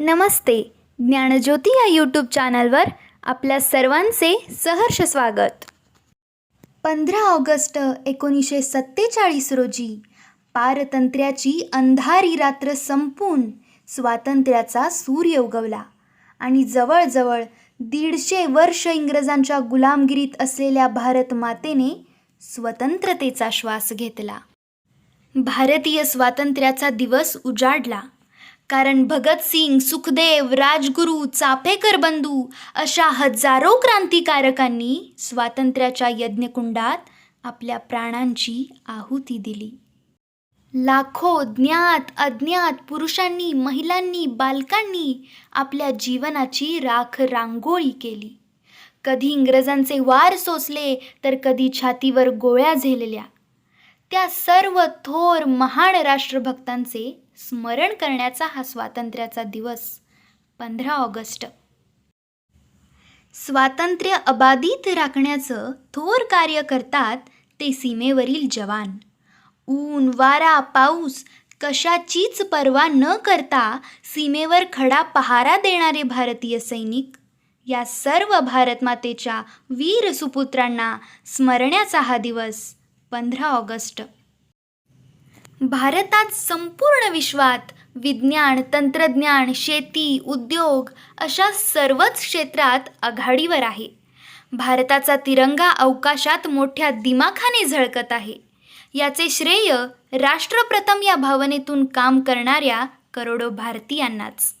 नमस्ते ज्ञानज्योती या यूट्यूब चॅनलवर आपल्या सर्वांचे सहर्ष स्वागत. पंधरा ऑगस्ट एकोणीसशे सत्तेचाळीस रोजी पारतंत्र्याची अंधारी रात्र संपून स्वातंत्र्याचा सूर्य उगवला आणि जवळजवळ दीडशे वर्ष इंग्रजांच्या गुलामगिरीत असलेल्या भारत मातेने स्वतंत्रतेचा श्वास घेतला. भारतीय स्वातंत्र्याचा दिवस उजाडला. कारण भगतसिंग सुखदेव राजगुरू चाफेकर बंधू अशा हजारो क्रांतिकारकांनी स्वातंत्र्याच्या यज्ञकुंडात आपल्या प्राणांची आहुती दिली. लाखो ज्ञात अज्ञात पुरुषांनी महिलांनी बालकांनी आपल्या जीवनाची राख रांगोळी केली. कधी इंग्रजांचे वार सोसले तर कधी छातीवर गोळ्या झेलल्या. त्या सर्व थोर महान राष्ट्रभक्तांचे स्मरण करण्याचा हा स्वातंत्र्याचा दिवस पंधरा ऑगस्ट. स्वातंत्र्य अबाधित राखण्याचं थोर कार्य करतात ते सीमेवरील जवान. ऊन वारा पाऊस कशाचीच पर्वा न करता सीमेवर खडा पहारा देणारे भारतीय सैनिक या सर्व भारतमातेच्या वीर सुपुत्रांना स्मरण्याचा हा दिवस पंधरा ऑगस्ट. भारतात संपूर्ण विश्वात विज्ञान तंत्रज्ञान शेती उद्योग अशा सर्वच क्षेत्रात आघाडीवर आहे. भारताचा तिरंगा अवकाशात मोठ्या दिमाखाने झळकत आहे. याचे श्रेय राष्ट्रप्रथम या भावनेतून काम करणाऱ्या करोडो भारतीयांनाच.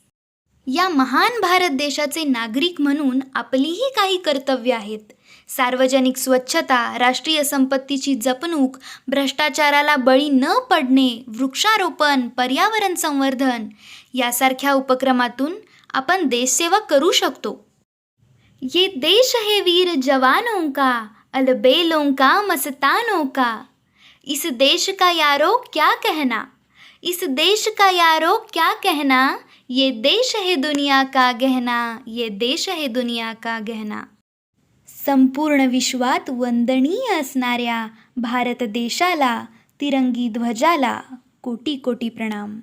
या महान भारत देशाचे नागरिक म्हणून आपलीही काही कर्तव्य आहेत. सार्वजनिक स्वच्छता राष्ट्रीय संपत्तीची जपणूक भ्रष्टाचाराला बळी न पडणे वृक्षारोपण पर्यावरण संवर्धन यासारख्या उपक्रमातून आपण देशसेवा करू शकतो. ये देश है वीर जवानों का अलबेलों का मस्तानों का. इस देश का यारो क्या कहना? इस देश का यारो क्या कहना? ये देश है दुनिया का गहना ये देश है दुनिया का गहना। संपूर्ण विश्वात वंदनीय असणाऱ्या भारत देशाला तिरंगी ध्वजाला कोटी कोटी प्रणाम.